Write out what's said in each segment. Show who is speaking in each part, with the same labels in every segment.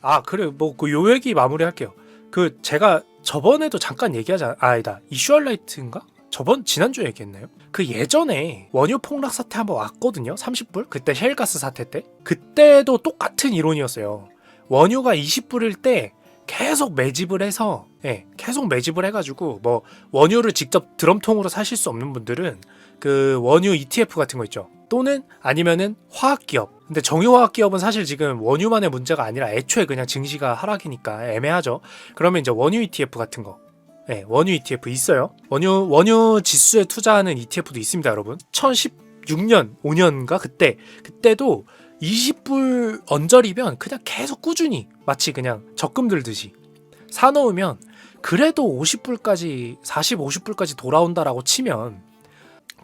Speaker 1: 아 그래 뭐그 요 얘기 마무리할게요. 그 제가 저번에도 잠깐 얘기하지 않... 아, 아니다 이슈얼라이트인가? 저번 지난주 에 얘기했나요? 그 예전에 원유 폭락 사태 한번 왔거든요. 30불 그때 셰일가스 사태 때 그때도 똑같은 이론이었어요. 원유가 20불일 때 계속 매집을 해서 예, 계속 매집을 해가지고 뭐 원유를 직접 드럼통으로 사실 수 없는 분들은 그 원유 ETF 같은 거 있죠. 또는 아니면은 화학기업. 근데 정유화학 기업은 사실 지금 원유만의 문제가 아니라 애초에 그냥 증시가 하락이니까 애매하죠. 그러면 이제 원유 ETF 같은 거. 네, 원유 ETF 있어요. 원유 원유 지수에 투자하는 ETF도 있습니다, 여러분. 2016년, 5년가 그때 그때도 20불 언저리면 그냥 계속 꾸준히 마치 그냥 적금 들듯이 사 놓으면 그래도 50불까지 40, 50불까지 돌아온다라고 치면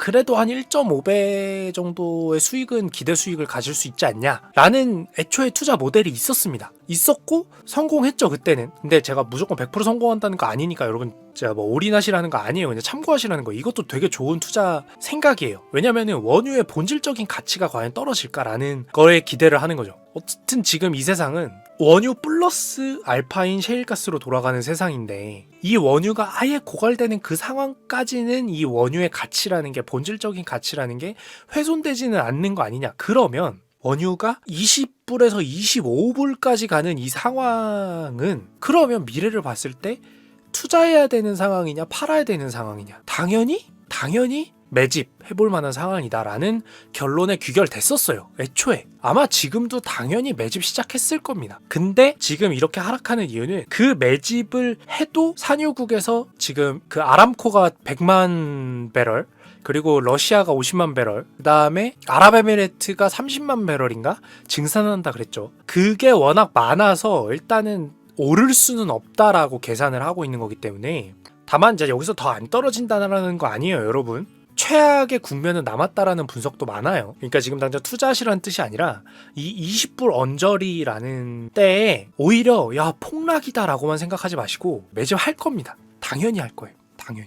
Speaker 1: 그래도 한 1.5배 정도의 수익은 기대 수익을 가질 수 있지 않냐라는 애초에 투자 모델이 있었습니다. 있었고 성공했죠 그때는. 근데 제가 무조건 100% 성공한다는 거 아니니까 여러분 제가 뭐 올인하시라는 거 아니에요. 그냥 참고하시라는 거. 이것도 되게 좋은 투자 생각이에요. 왜냐면은 원유의 본질적인 가치가 과연 떨어질까라는 거에 기대를 하는 거죠. 어쨌든 지금 이 세상은 원유 플러스 알파인 셰일가스로 돌아가는 세상인데 이 원유가 아예 고갈되는 그 상황까지는 이 원유의 가치라는 게 본질적인 가치라는 게 훼손되지는 않는 거 아니냐. 그러면 원유가 20불에서 25불까지 가는 이 상황은 그러면 미래를 봤을 때 투자해야 되는 상황이냐 팔아야 되는 상황이냐 당연히 당연히 매집 해볼 만한 상황이다라는 결론에 귀결됐었어요. 애초에 아마 지금도 당연히 매집 시작했을 겁니다. 근데 지금 이렇게 하락하는 이유는 그 매집을 해도 산유국에서 지금 그 아람코가 100만 배럴 그리고 러시아가 50만 배럴, 그 다음에 아랍에미레트가 30만 배럴인가 증산한다 그랬죠. 그게 워낙 많아서 일단은 오를 수는 없다라고 계산을 하고 있는 거기 때문에 다만 이제 여기서 더 안 떨어진다는 거 아니에요, 여러분. 최악의 국면은 남았다라는 분석도 많아요. 그러니까 지금 당장 투자하시라는 뜻이 아니라 이 20불 언저리라는 때에 오히려 야 폭락이다라고만 생각하지 마시고 매집할 겁니다. 당연히 할 거예요. 당연히.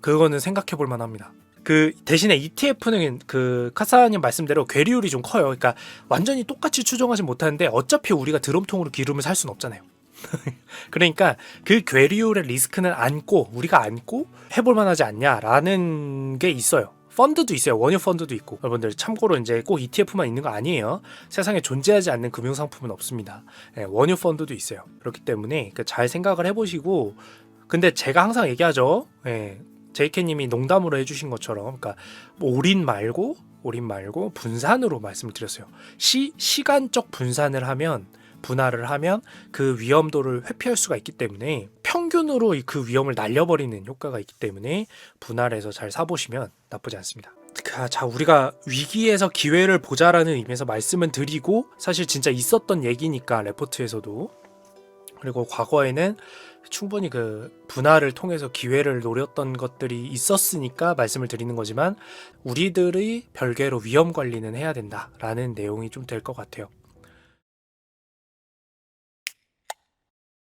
Speaker 1: 그거는 생각해 볼 만합니다. 그 대신에 ETF는 그 카사님 말씀대로 괴리율이 좀 커요. 그러니까 완전히 똑같이 추정하지 못하는데 어차피 우리가 드럼통으로 기름을 살 수는 없잖아요. 그러니까 그 괴리율의 리스크는 안고 우리가 안고 해볼 만하지 않냐라는 게 있어요. 펀드도 있어요. 원유 펀드도 있고 여러분들 참고로 이제 꼭 ETF만 있는 거 아니에요. 세상에 존재하지 않는 금융 상품은 없습니다. 예, 원유 펀드도 있어요. 그렇기 때문에 그잘 생각을 해보시고 근데 제가 항상 얘기하죠. 예, 제이케님이 농담으로 해주신 것처럼 그러니까 뭐 올인 말고 올인 말고 분산으로 말씀을 드렸어요. 시 시간적 분산을 하면 분할을 하면 그 위험도를 회피할 수가 있기 때문에 평균으로 이그 위험을 날려버리는 효과가 있기 때문에 분할해서 잘 사보시면 나쁘지 않습니다. 그, 자 우리가 위기에서 기회를 보자라는 의미에서 말씀은 드리고 사실 진짜 있었던 얘기니까 레포트에서도 그리고 과거에는 충분히 그 분할을 통해서 기회를 노렸던 것들이 있었으니까 말씀을 드리는 거지만 우리들의 별개로 위험 관리는 해야 된다라는 내용이 좀 될 것 같아요.